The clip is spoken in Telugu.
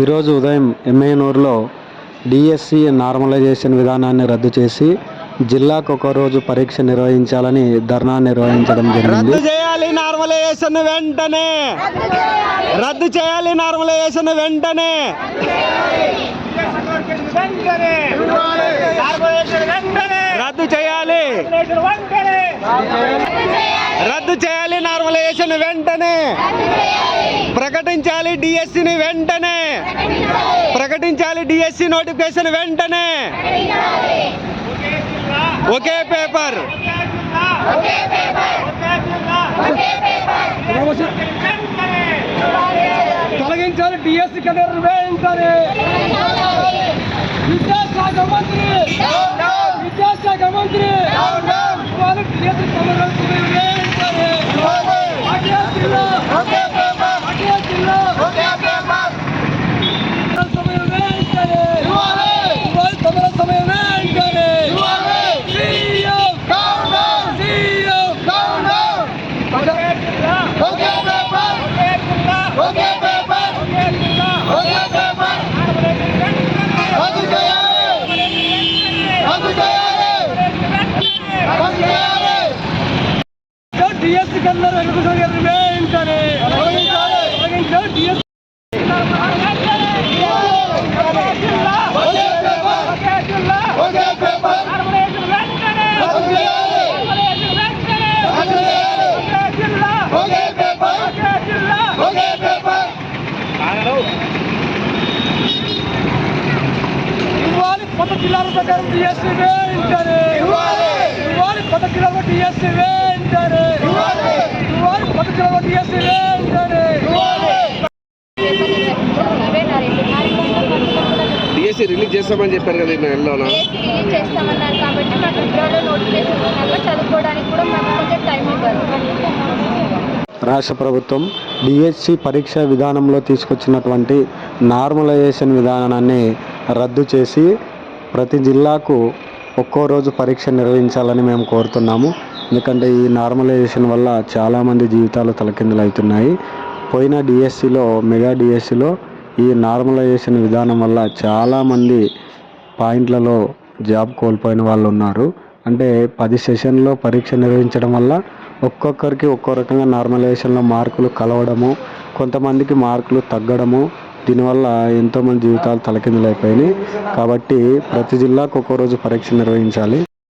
ఈరోజు ఉదయం ఎమ్మెనూరులో డిఎస్సి నార్మలైజేషన్ విధానాన్ని రద్దు చేసి జిల్లాకు ఒక రోజు పరీక్ష నిర్వహించాలని ధర్నా నిర్వహించడం జరిగింది. రద్దు చేయాలి నార్మలైజేషన్ వెంటనే. రద్దు చేయాలి నార్మలైజేషన్ వెంటనే. రద్దు చేయాలి. రద్దు చేయాలి నార్మలైజేషన్ వెంటనే. ప్రకటించాలి డిఎస్సిని వెంటనే. ప్రకటించాలి డిఎస్సి నోటిఫికేషన్ వెంటనే. ఒకే పేపర్. తొలగించాలి డిఎస్సి కలర్ వెంటనే. డిఎస్సి వెనుకసారి వెంటనే ఇవ్వాలి కొత్త జిల్లాల ప్రకారం డిఎస్సి వెంటనే ఇవ్వాలి. వెంటనే డిఎస్సి రిలీజ్ చేస్తామని చెప్పారు కదా ఈ నెలలోన. ఏసీ రిలీజ్ చేస్తామన్నారు కాబట్టి మాకు ఫిబ్రవరిలో నోటిఫికేషన్ ఉన్నాక చదువుకోవడానికి కూడా మాకు కొంచెం టైం ఇవ్వాలి. రాష్ట్ర ప్రభుత్వం డిఎస్సి పరీక్ష విధానంలో తీసుకొచ్చినటువంటి నార్మలైజేషన్ విధానాన్ని రద్దు చేసి ప్రతి జిల్లాకు ఒక్కో రోజు పరీక్ష నిర్వహించాలని మేము కోరుతున్నాము. ఎందుకంటే ఈ నార్మలైజేషన్ వల్ల చాలామంది జీవితాలు తలకిందులు అవుతున్నాయి పోయిన డిఎస్సిలో మెగా డిఎస్సిలో ఈ నార్మలైజేషన్ విధానం వల్ల చాలామంది పాయింట్లలో జాబ్ కోల్పోయిన వాళ్ళు ఉన్నారు. అంటే పది సెషన్లో పరీక్ష నిర్వహించడం వల్ల ఒక్కొక్కరికి ఒక్కో రకంగా నార్మలైజేషన్లో మార్కులు కలవడము కొంతమందికి మార్కులు తగ్గడము దీనివల్ల ఎంతోమంది జీవితాలు తలకిందులైపోయినాయి. కాబట్టి ప్రతి జిల్లాకు ఒక్కో రోజు పరీక్ష నిర్వహించాలి.